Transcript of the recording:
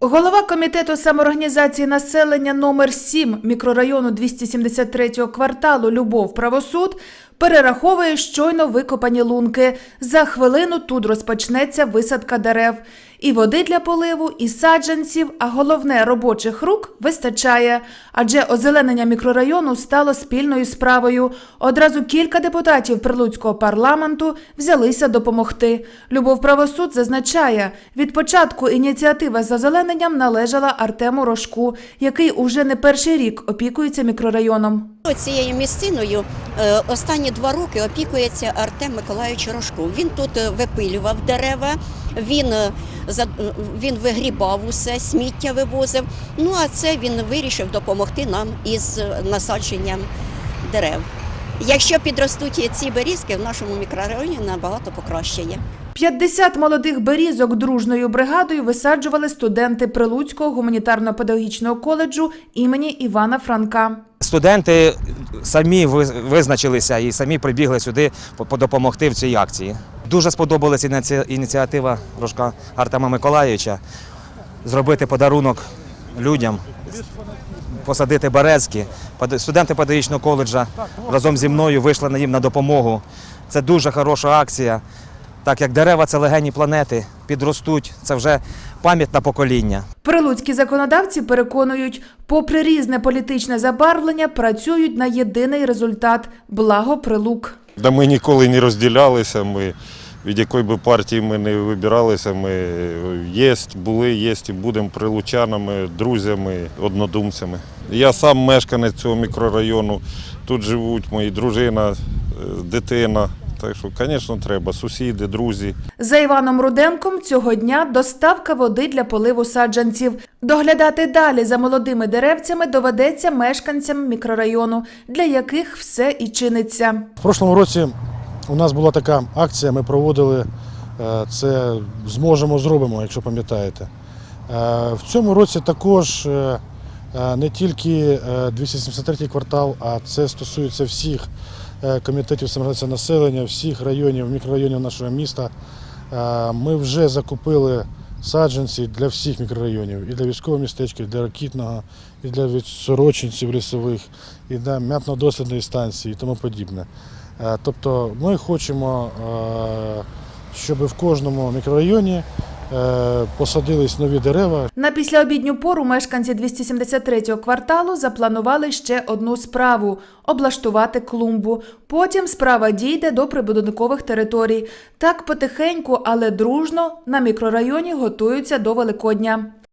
Голова комітету самоорганізації населення номер 7 мікрорайону 273 кварталу Любов Правосуд перераховує щойно викопані лунки. За хвилину тут розпочнеться висадка дерев. І води для поливу, і саджанців, а головне робочих рук вистачає. Адже озеленення мікрорайону стало спільною справою. Одразу кілька депутатів прилуцького парламенту взялися допомогти. Любов Правосуд зазначає, від початку ініціатива з озелененням належала Артему Рожку, який уже не перший рік опікується мікрорайоном. Цією місциною е, останні два роки опікується Артем Миколайович Рожков. Він тут е, випилював дерева, він, е, він вигрібав усе, сміття вивозив. Ну а це він вирішив допомогти нам із насадженням дерев. Якщо підростуть ці берізки, в нашому мікрорайоні набагато покращає. 50 молодих берізок дружною бригадою висаджували студенти Прилуцького гуманітарно-педагогічного коледжу імені Івана Франка. Студенти самі ви- визначилися і самі прибігли сюди по- по- допомогти в цій акції. Дуже сподобалася ініці- ініціатива Рожка Артема Миколаївича зробити подарунок людям, посадити березки. Студенти педагогічного коледжа разом зі мною вийшли на їм на допомогу. Це дуже хороша акція. Так як дерева це легені планети, підростуть, це вже пам'ять на покоління. Прилуцькі законодавці переконують, попри різне політичне забарвлення, працюють на єдиний результат благо прилук. Да ми ніколи не розділялися. Ми від якої би партії ми не вибиралися. Ми є, були, є і будемо прилучанами, друзями, однодумцями. Я сам мешканець цього мікрорайону. Тут живуть мої дружина, е, дитина. Так що, звісно, треба. Сусіди, друзі. За Іваном Руденком цього дня доставка води для поливу саджанців. Доглядати далі за молодими деревцями доведеться мешканцям мікрорайону, для яких все і чиниться. В прошлому році у нас була така акція, ми проводили е, це зможемо, зробимо, якщо пам'ятаєте. Е, В цьому році також е, не тільки е, 273 квартал, а це стосується всіх комітетів самореалізації населення, всіх районів, мікрорайонів нашого міста. Ми вже закупили саджанці для всіх мікрорайонів, і для військового містечка, і для ракітного, і для від- сорочинців лісових, і для м'ятно-дослідної станції і тому подібне. Е, Тобто ми хочемо, е, щоб в кожному мікрорайоні е, посадились нові дерева, На післяобідню пору мешканці 273-го кварталу запланували ще одну справу облаштувати клумбу. Потім справа дійде до прибудинкових територій. Так потихеньку, але дружно на мікрорайоні готуються до Великодня.